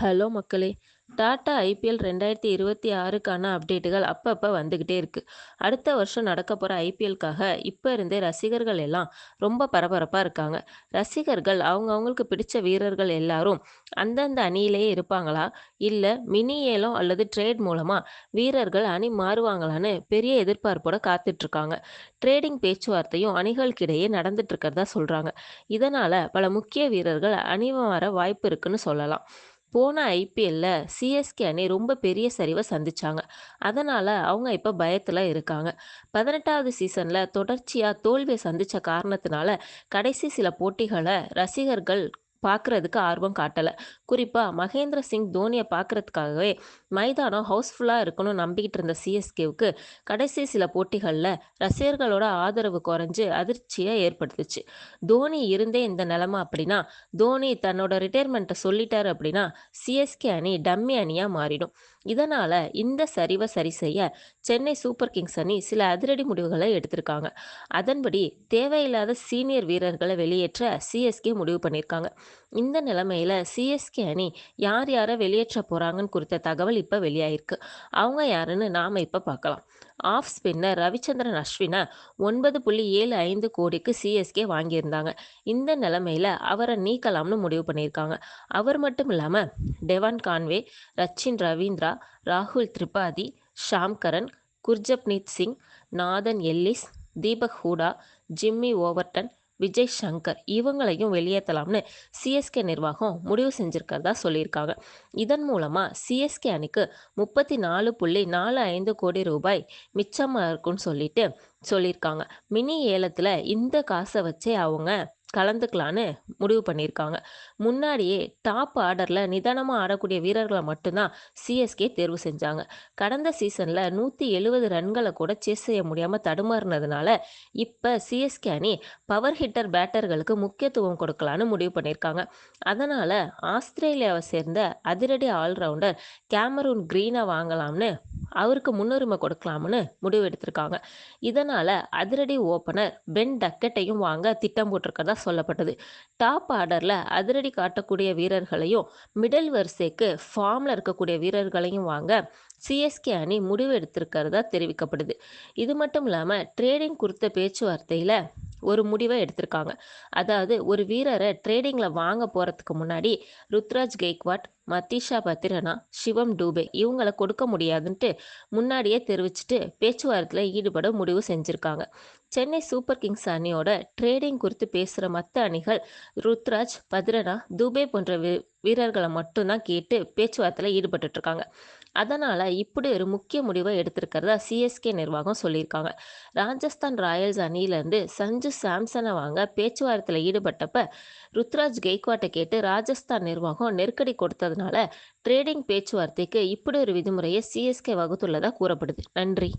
Hello மக்களே! Tata IPL ரெண்டாயிரத்தி இருபத்தி ஆறுக்கான அப்டேட்டுகள் அப்பப்போ வந்துக்கிட்டே இருக்குது அடுத்த வருஷம் நடக்கப்போற ஐபிஎல்க்காக இப்போ இருந்தே ரசிகர்கள் எல்லாம் ரொம்ப பரபரப்பாக இருக்காங்க. ரசிகர்கள் அவங்க அவங்களுக்கு பிடிச்ச வீரர்கள் எல்லாரும் அந்தந்த அணியிலேயே இருப்பாங்களா? இல்லை மினி ஏலம் அல்லது ட்ரேட் மூலமாக வீரர்கள் அணி மாறுவாங்களான்னு பெரிய எதிர்பார்ப்போட காத்துட்ருக்காங்க ட்ரேடிங் பேச்சுவார்த்தையும் அணிகளுக்கிடையே நடந்துட்டு இருக்கிறதா சொல்கிறாங்க இதனால் பல முக்கிய வீரர்கள் அணி மாற வாய்ப்பு இருக்குன்னு சொல்லலாம். போன ஐபிஎல்ல சிஎஸ்கே அணி ரொம்ப பெரிய சரிவை சந்திச்சாங்க. அதனால அவங்க இப்ப பயத்துல இருக்காங்க. பதினெட்டாவது சீசன்ல தொடர்ச்சியா தோல்வியை சந்திச்ச காரணத்தினால கடைசி சில போட்டிகளை ரசிகர்கள் பார்க்குறதுக்கு ஆர்வம் காட்டலை குறிப்பாக மகேந்திர சிங் தோனியை பார்க்கறதுக்காகவே மைதானம் ஹவுஸ்ஃபுல்லாக இருக்கணும்னு நம்பிக்கிட்டு இருந்த சிஎஸ்கேவுக்கு கடைசி சில போட்டிகளில் ரசிகர்களோட ஆதரவு குறைஞ்சு அதிர்ச்சியை ஏற்படுத்துச்சு. தோனி இருந்தே இந்த நிலமை அப்படின்னா, தோனி தன்னோட ரிட்டையர்மெண்ட்டை சொல்லிட்டாரு அப்படின்னா சிஎஸ்கே அணி டம்மி அணியாக மாறிடும். இதனால் இந்த சரிவை சரி செய்ய சென்னை சூப்பர் கிங்ஸ் அணி சில அதிரடி முடிவுகளை எடுத்திருக்காங்க. அதன்படி தேவையில்லாத சீனியர் வீரர்களை வெளியேற்ற சிஎஸ்கே முடிவு பண்ணியிருக்காங்க. இந்த நிலைமையில் சிஎஸ்கே அணி யார் யாரை வெளியேற்ற போகிறாங்கன்னு குறித்த தகவல் இப்போ வெளியாயிருக்கு. அவங்க யாருன்னு நாம இப்போ பார்க்கலாம். ஆஃப் ஸ்பின்னர் ரவிச்சந்திரன் அஸ்வினை ஒன்பது புள்ளி ஏழு ஐந்து கோடிக்கு சிஎஸ்கே வாங்கியிருந்தாங்க. இந்த நிலைமையில் அவரை நீக்கலாம்னு முடிவு பண்ணியிருக்காங்க. அவர் மட்டும் இல்லாமல் டெவான் கான்வே, ரச்சின் ரவீந்திரா, ராகுல் Tripathi, Sam Curran, Gurjapneet Singh, Nathan Ellis, Deepak Hooda, Jimmy Overton, Vijay Shankar இவங்களையும் வெளியேற்றலாம்னு சிஎஸ்கே நிர்வாகம் முடிவு செஞ்சுருக்கிறதா சொல்லியிருக்காங்க. இதன் மூலமாக சிஎஸ்கே அணிக்கு முப்பத்தி நாலு புள்ளி நாலு ஐந்து கோடி ரூபாய் மிச்சமாக இருக்கும்னு சொல்லிட்டு சொல்லியிருக்காங்க. மினி ஏலத்தில் இந்த காசை வச்சே அவங்க கலந்துக்கலான்னு முடிவு பண்ணியிருக்காங்க. முன்னாடியே டாப் ஆர்டரில் நிதானமாக ஆடக்கூடிய வீரர்களை மட்டும்தான் சிஎஸ்கே தேர்வு செஞ்சாங்க. கடந்த சீசனில் நூற்றி எழுபது ரன்களை கூட சேஸ் செய்ய முடியாமல் தடுமாறுனதுனால இப்போ சிஎஸ்கே அணி பவர் ஹிட்டர் பேட்டர்களுக்கு முக்கியத்துவம் கொடுக்கலான்னு முடிவு பண்ணியிருக்காங்க. அதனால் ஆஸ்திரேலியாவை சேர்ந்த அதிரடி ஆல்ரவுண்டர் கேமரூன் க்ரீனை வாங்கலாம்னு அவருக்கு முன்னுரிமை கொடுக்கலாம்னு முடிவு எடுத்திருக்காங்க. இதனால அதிரடி ஓப்பனர் பென் டக்கெட்டையும் வாங்க திட்டம் போட்டிருக்கிறதா சொல்லப்பட்டது. டாப் ஆர்டர்ல அதிரடி காட்டக்கூடிய வீரர்களையும் மிடில் வரிசைக்கு ஃபார்ம்ல இருக்கக்கூடிய வீரர்களையும் வாங்க சிஎஸ்கே அணி முடிவு எடுத்திருக்கிறதா தெரிவிக்கப்படுது. இது மட்டும் இல்லாமல் ட்ரேடிங் குறித்த பேச்சுவார்த்தையில் ஒரு முடிவை எடுத்திருக்காங்க. அதாவது ஒரு வீரரை ட்ரேடிங்கில் வாங்க போகிறதுக்கு முன்னாடி ருத்ராஜ் கெய்க்வாட், மத்திஷா பத்திரனா, சிவம் டூபே இவங்களை கொடுக்க முடியாதுன்ட்டு முன்னாடியே தெரிவிச்சுட்டு பேச்சுவார்த்தையில் ஈடுபட முடிவு செஞ்சுருக்காங்க சென்னை சூப்பர் கிங்ஸ் அணியோட ட்ரேடிங் குறித்து பேசுகிற மற்ற அணிகள் ருத்ராஜ், பத்ரனா துபே போன்ற வீ மட்டும்தான் கேட்டு பேச்சுவார்த்தையில் ஈடுபட்டு இருக்காங்க. அதனால இப்படி ஒரு முக்கிய முடிவை எடுத்திருக்கிறதா சிஎஸ்கே நிர்வாகம் சொல்லியிருக்காங்க. ராஜஸ்தான் ராயல்ஸ் அணியிலேருந்து சஞ்சு சாம்சனை வாங்க பேச்சுவார்த்தையில் ஈடுபட்டப்ப ருத்ராஜ் கெய்க்வாட்டை கேட்டு ராஜஸ்தான் நிர்வாகம் நெருக்கடி கொடுத்ததுனால ட்ரேடிங் பேச்சுவார்த்தைக்கு இப்படி ஒரு விதிமுறையை சிஎஸ்கே வகுத்துள்ளதாக கூறப்படுது. நன்றி.